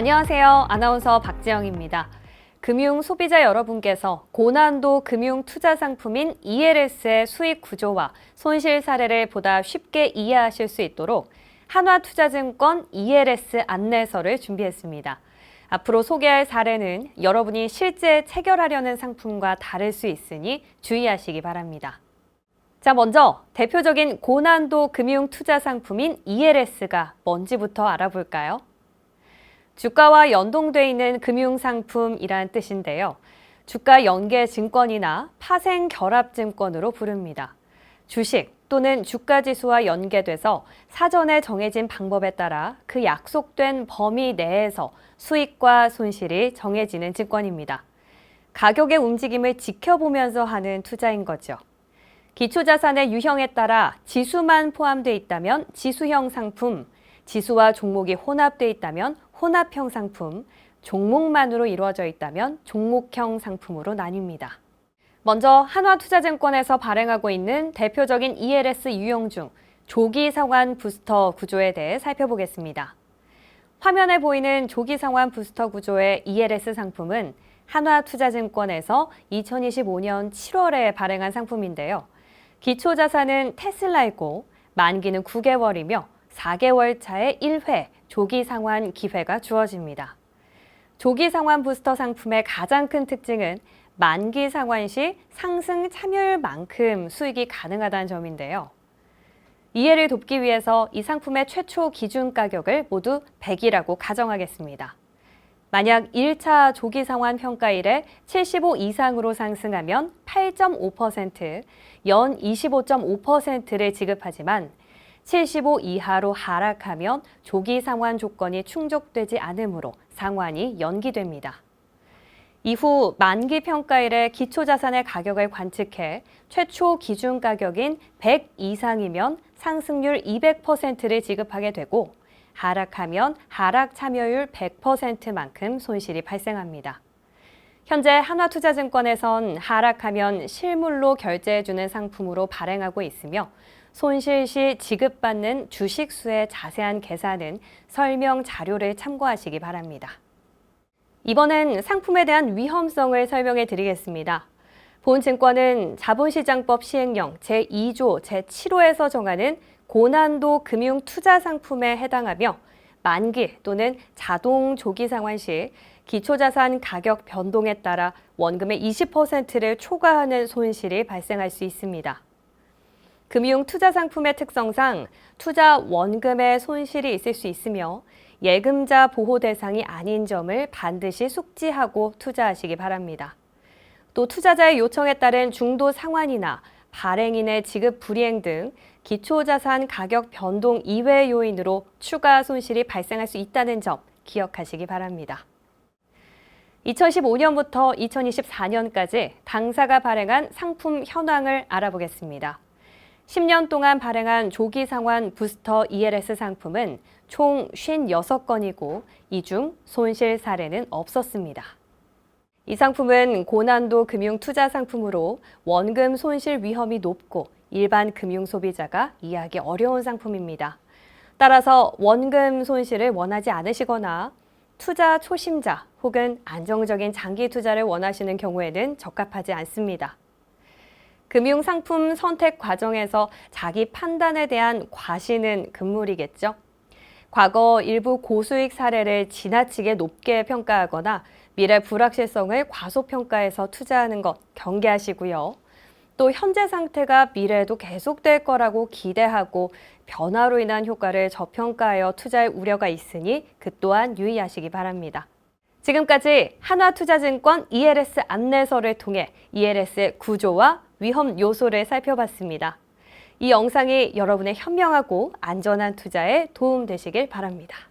안녕하세요. 아나운서 박지영입니다. 금융 소비자 여러분께서 고난도 금융 투자 상품인 ELS의 수익 구조와 손실 사례를 보다 쉽게 이해하실 수 있도록 한화투자증권 ELS 안내서를 준비했습니다. 앞으로 소개할 사례는 여러분이 실제 체결하려는 상품과 다를 수 있으니 주의하시기 바랍니다. 자, 먼저 대표적인 고난도 금융 투자 상품인 ELS가 뭔지부터 알아볼까요? 주가와 연동돼 있는 금융상품이란 뜻인데요. 주가 연계 증권이나 파생 결합 증권으로 부릅니다. 주식 또는 주가 지수와 연계돼서 사전에 정해진 방법에 따라 그 약속된 범위 내에서 수익과 손실이 정해지는 증권입니다. 가격의 움직임을 지켜보면서 하는 투자인 거죠. 기초자산의 유형에 따라 지수만 포함되어 있다면 지수형 상품, 지수와 종목이 혼합되어 있다면 혼합형 상품, 종목만으로 이루어져 있다면 종목형 상품으로 나뉩니다. 먼저 한화투자증권에서 발행하고 있는 대표적인 ELS 유형 중 조기 상환 부스터 구조에 대해 살펴보겠습니다. 화면에 보이는 조기 상환 부스터 구조의 ELS 상품은 한화투자증권에서 2025년 7월에 발행한 상품인데요. 기초 자산은 테슬라이고 만기는 9개월이며 4개월 차에 1회 조기 상환 기회가 주어집니다. 조기 상환 부스터 상품의 가장 큰 특징은 만기 상환 시 상승 참여율만큼 수익이 가능하다는 점인데요. 이해를 돕기 위해서 이 상품의 최초 기준 가격을 모두 100이라고 가정하겠습니다. 만약 1차 조기 상환 평가일에 75 이상으로 상승하면 8.5%, 연 25.5%를 지급하지만 75 이하로 하락하면 조기 상환 조건이 충족되지 않으므로 상환이 연기됩니다. 이후 만기 평가일에 기초 자산의 가격을 관측해 최초 기준 가격인 100 이상이면 상승률 200%를 지급하게 되고 하락하면 하락 참여율 100%만큼 손실이 발생합니다. 현재 한화투자증권에선 하락하면 실물로 결제해주는 상품으로 발행하고 있으며 손실 시 지급받는 주식수의 자세한 계산은 설명 자료를 참고하시기 바랍니다. 이번엔 상품에 대한 위험성을 설명해 드리겠습니다. 본증권은 자본시장법 시행령 제2조 제7호에서 정하는 고난도 금융 투자 상품에 해당하며 만기 또는 자동 조기 상환 시 기초자산 가격 변동에 따라 원금의 20%를 초과하는 손실이 발생할 수 있습니다. 금융 투자 상품의 특성상 투자 원금의 손실이 있을 수 있으며 예금자 보호 대상이 아닌 점을 반드시 숙지하고 투자하시기 바랍니다. 또 투자자의 요청에 따른 중도 상환이나 발행인의 지급 불이행 등 기초자산 가격 변동 이외 요인으로 추가 손실이 발생할 수 있다는 점 기억하시기 바랍니다. 2015년부터 2024년까지 당사가 발행한 상품 현황을 알아보겠습니다. 10년 동안 발행한 조기 상환 부스터 ELS 상품은 총 56건이고 이 중 손실 사례는 없었습니다. 이 상품은 고난도 금융 투자 상품으로 원금 손실 위험이 높고 일반 금융 소비자가 이해하기 어려운 상품입니다. 따라서 원금 손실을 원하지 않으시거나 투자 초심자 혹은 안정적인 장기 투자를 원하시는 경우에는 적합하지 않습니다. 금융 상품 선택 과정에서 자기 판단에 대한 과신은 금물이겠죠. 과거 일부 고수익 사례를 지나치게 높게 평가하거나 미래 불확실성을 과소평가해서 투자하는 것 경계하시고요. 또 현재 상태가 미래에도 계속될 거라고 기대하고 변화로 인한 효과를 저평가하여 투자할 우려가 있으니 그 또한 유의하시기 바랍니다. 지금까지 한화투자증권 ELS 안내서를 통해 ELS의 구조와 위험 요소를 살펴봤습니다. 이 영상이 여러분의 현명하고 안전한 투자에 도움 되시길 바랍니다.